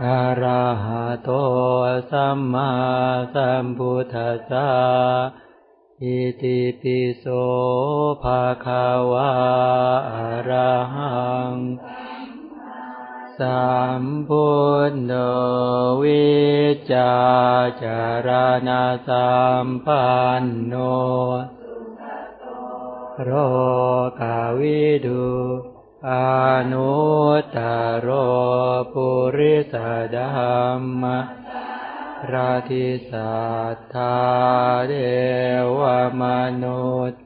อะระหะโตสัมมาสัมพุทธัสสะอิติปิโสภะคะวะอะระหังสัมพุทโธวิจาจารณะสัมปันโนโรกาวิดู อนุตตโรปุริสดัมมะราธิสัทธาเดวมนุษย์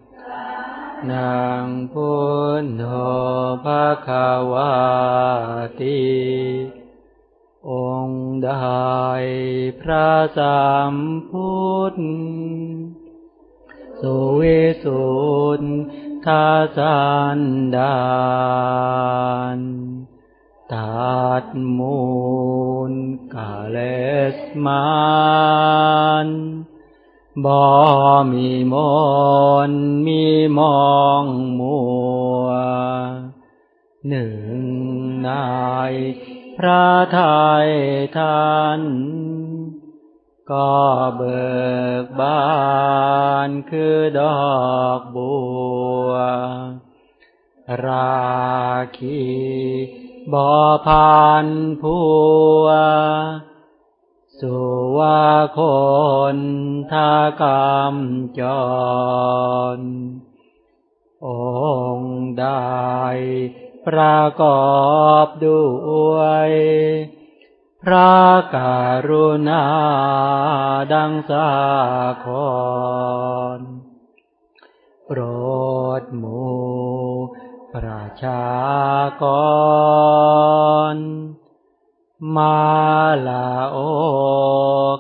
นางพุทโธภะคะวาติองค์ใดพระสัมพุทธสุวิสุทธาสันดานตัดมูลกาเลสมานบ่มีมนมีมองมัว หนึ่งนายพระไทยท่าน ก็เบิกบานคือดอกบัว ราคีบอพันผัว สุวาคนทากรรมจร องค์ใดประกอบด้วย พระการุณาดังสาครโปรดหมู่ประชากร มาลาโอ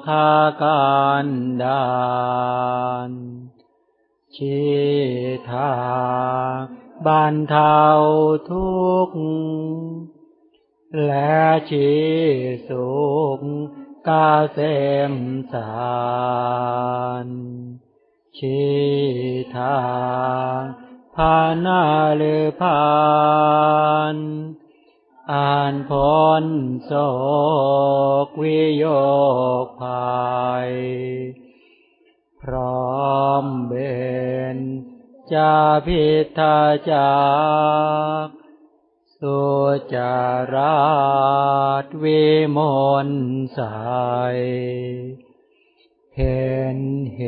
คากันดานชิทาบรรเทาทุกข์ และชีสุขกาเสมสารชีทาพานาหรือพานอ่านพ้นโศกวิโยคภัย พร้อมเบนจาพิทาจาก สุจาราชวิมลใสเห็นเห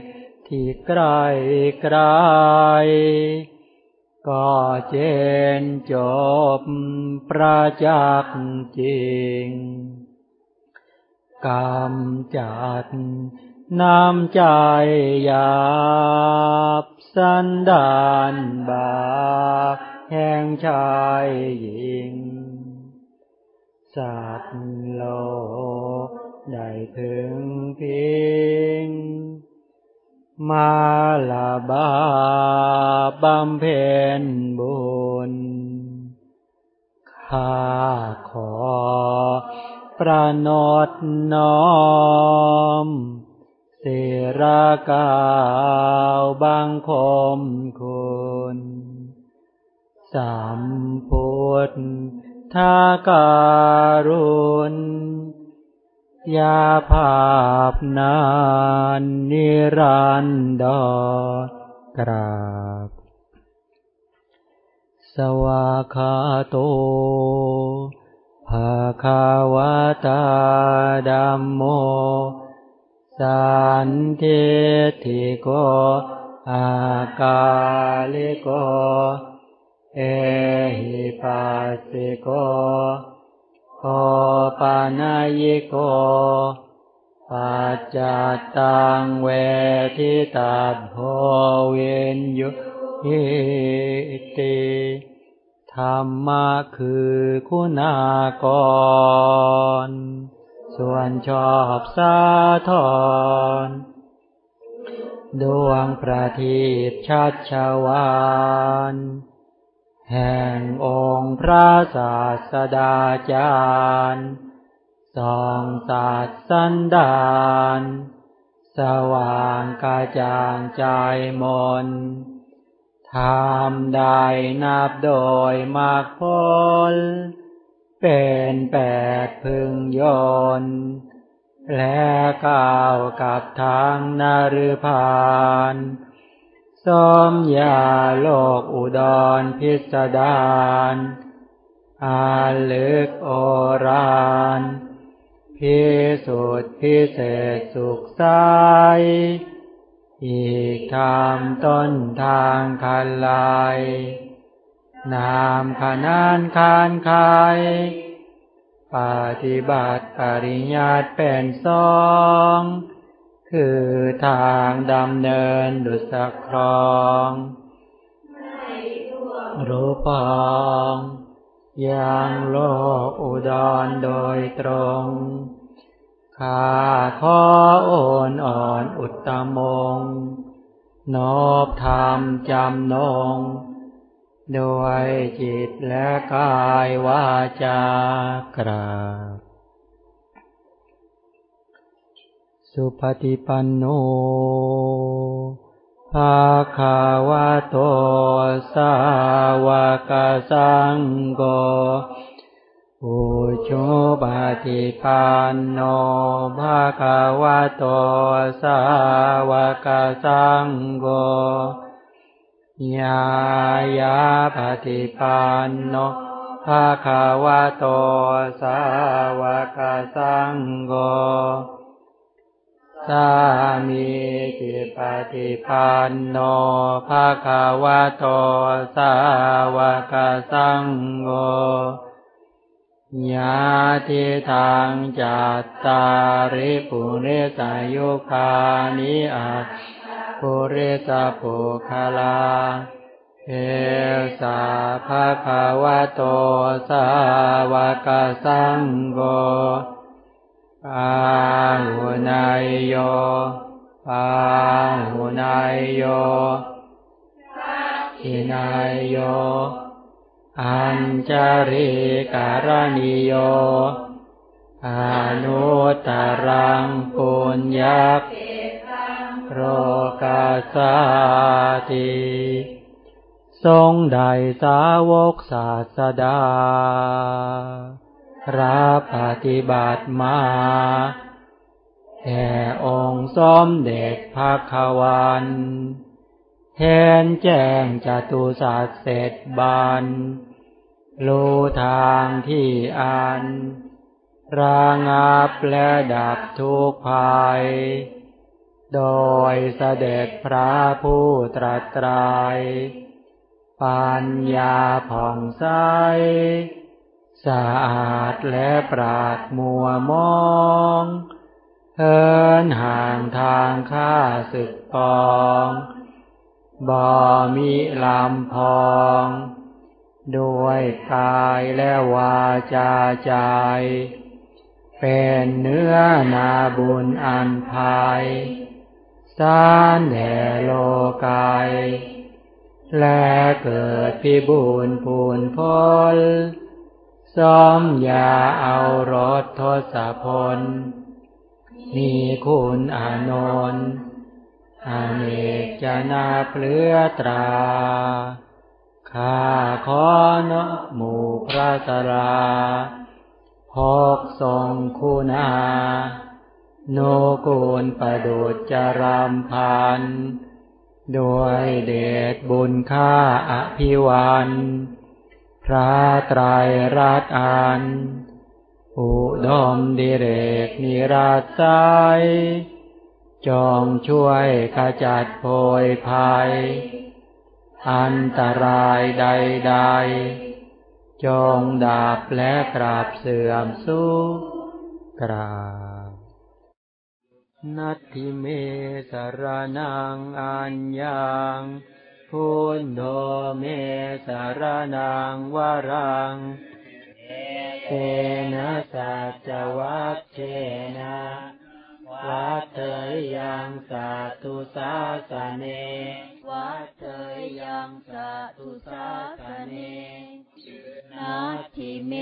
ตุที่ใกล้ไกลก็เจนจบประจักษ์จริงกรรมจัดน้ำใจหยาบสันดานบาป แห่งชายหญิง สัตว์โลกได้ถึงพิงมาลาบาบำเพ็ญบุญข้าขอประนดน้อมศิรากาวบังคมคุณ สัมพุทธาการุณยาภาพนานนิรันดรกราบ สวาคาโตภาคาวตาดัมโม สันเทติโก อากาลิโก เอหิปัสสิโกโอปานายโกปัจจัตตังเวทิตาโพเวนยุหิติธรรมะคือคุณากร ส่วนชอบสาทรดวงประทีปชัดชวาน แห่งองค์พระศาสดาจารย์สองศาสสันดาน สว่างกาจางใจมนทำได้นับโดยมากผลเป็นแปดพึงยนและก้าวกับทางนารพาน สมยาโลกอุดรพิสดารอาลึกโอรานพิสุทธิพิเศษสุขใสอีกทำต้นทางคันลายนามขนานคานคายปฏิบัติปริญญาตเป็นสอง คือทางดำเนินดุสครองรูปองยังโลกอุดรโดยตรงข้าขอโอนอ่อนอุตตมง นอบธรรมจำนง โดยจิตและกายวาจากราบ สุปฏิปันโนภาคาวะโต สาวกสังโฆอุชุปฏิปันโนภาคาวะโต สาวกสังโฆยายาปฏิปันโนภาคาวะโต สาวกสังโฆ สามีจิปฏิปันโนภาคาวะโตสาวกสังโฆญาติทางจัตตาริปุเรสายุคานิอาปุเรสาปุคลาเอสาภาคาวะโตสาวกสังโฆอาหุนายโอาหุนายโยทินายโย อัญจริการณิโยอนุตรังปุญญาโรกาสาติทรงได้สาวกศาสดารับปฏิบัติมา แห่องค์สมเด็จพระควันแทนแจ้งจตุสัตเสร็จบานรู้ทางที่อันระงับและดับทุกภัย โดยเสด็จพระผู้ตรัสตรายปัญญาผ่องใสสะอาดและปราดมัวมอง เฮินห่างทางข้าศึกปอง บ่มีลำพองด้วยกายและวาจาใจ เป็นเนื้อนาบุญอันภายสานแด่โลกายและเกิดพิบูรณ์พูนพลสมยาเอารถทศพล มีคุณอานนท์อเนกจนาเปลือตรา ข้าขอนหมู่พระสราพกทรงคุณา โนกุลประดุจจรำพันด้วยเดชบุญค่าอภิวัน พระไตรรัตอัน อุดมดิเรกนิราชัยจงช่วยขจัดโพยภัย อันตรายใดๆ จงดับและกราบเสื่อมสู้กราบนัตถิเมสรนังอัญญังพุทโธเมสารนังวรัง เตนะสัจวัคเชนะวัตเตยยังสัตตุสาสเนวัดเตยยังสาธุสาสเนนาทิเม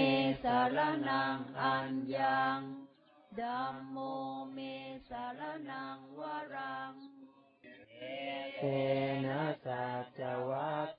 สารนังอัญญังดัมโมเมสารนังวรังเตนะสัจวัค